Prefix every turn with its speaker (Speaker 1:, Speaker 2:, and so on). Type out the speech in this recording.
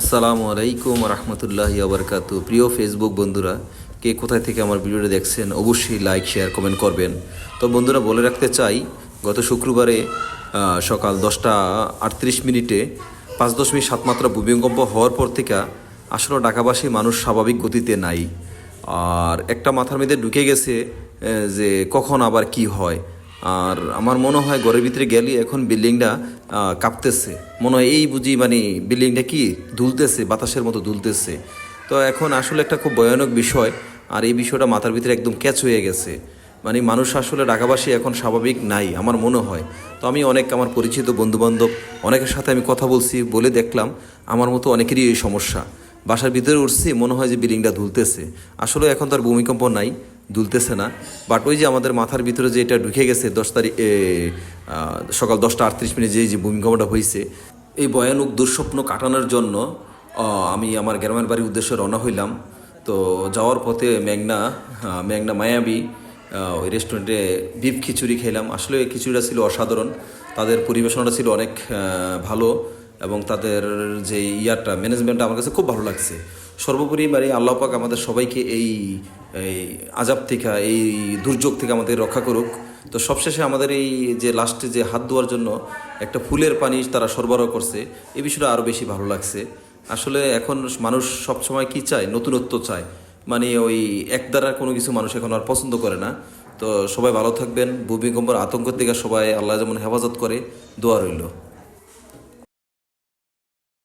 Speaker 1: আসসালামু আলাইকুম রহমতুল্লাহ আবরকাত প্রিয় ফেসবুক বন্ধুরা, কে কোথায় থেকে আমার ভিডিওটা দেখছেন, অবশ্যই লাইক শেয়ার কমেন্ট করবেন। তো বন্ধুরা, বলে রাখতে চাই, গত শুক্রবারে সকাল দশটা আটত্রিশ মিনিটে পাঁচ দশমিক সাত মাত্রা ভূমিকম্প হওয়ার পর থেকে আসলে ঢাকাবাসী মানুষ স্বাভাবিক গতিতে নাই। আর একটা মাথার মধ্যে ঢুকে গেছে যে কখন আবার কি হয়। আর আমার মনে হয় ঘরের ভিতরে গেলে এখন বিল্ডিংটা কাঁপতেছে। মনে হয় এই বুঝি মানে বিল্ডিংটা কি দুলতেছে, বাতাসের মতো দুলতেছে। তো এখন আসলে একটা খুব ভয়ানক বিষয়, আর এই বিষয়টা মাথার ভিতরে একদম ক্যাচ হয়ে গেছে। মানে মানুষ আসলে ঢাকাবাসী এখন স্বাভাবিক নাই, আমার মনে হয়। তো আমি অনেক আমার পরিচিত বন্ধুবান্ধব, অনেকের সাথে আমি কথা বলছি, বলে দেখলাম, আমার মতো অনেকেরই এই সমস্যা। বাসার ভিতরে উঠছি, মনে হয় যে বিল্ডিংটা ধুলতেছে আসলে এখন তার ভূমিকম্প নাই দুলতেছে না। বাট ওই যে আমাদের মাথার ভিতরে যে এটা ঢুকে গেছে, দশ তারিখ সকাল দশটা আটত্রিশ মিনিট যে যে ভূমিকম্পটা হয়েছে এই ভয়ানক দুঃস্বপ্ন কাটানোর জন্য আমি আমার গ্রামের বাড়ির উদ্দেশ্যে রওনা হইলাম। তো যাওয়ার পথে মেঘনা মেঘনা মায়াবী ওই রেস্টুরেন্টে বিফ খিচুড়ি খেলাম। আসলে খিচুড়িটা ছিল অসাধারণ। তাদের পরিবেশনাটা ছিল অনেক ভালো। এবং তাদের যে ইয়ারটা ম্যানেজমেন্টটা আমার কাছে খুব ভালো লাগছে। সর্বোপরি মানে আল্লাহ পাক আমাদের সবাইকে এই এই আজাব থেকে, এই দুর্যোগ থেকে আমাদের রক্ষা করুক। তো সবশেষে আমাদের এই যে লাস্টে যে হাত ধোয়ার জন্য একটা ফুলের পানি তারা সরবরাহ করছে এই বিষয়টা আরও বেশি ভালো লাগছে। আসলে এখন মানুষ সবসময় কি চায়? নতুনত্ব চায়। মানে ওই এক দ্বারা কোনো কিছু মানুষ এখন আর পছন্দ করে না। তো সবাই ভালো থাকবেন। ভূমিকম্পের আতঙ্ক থেকে সবাই আল্লাহ যেমন হেফাজত করে, দোয়া রইল।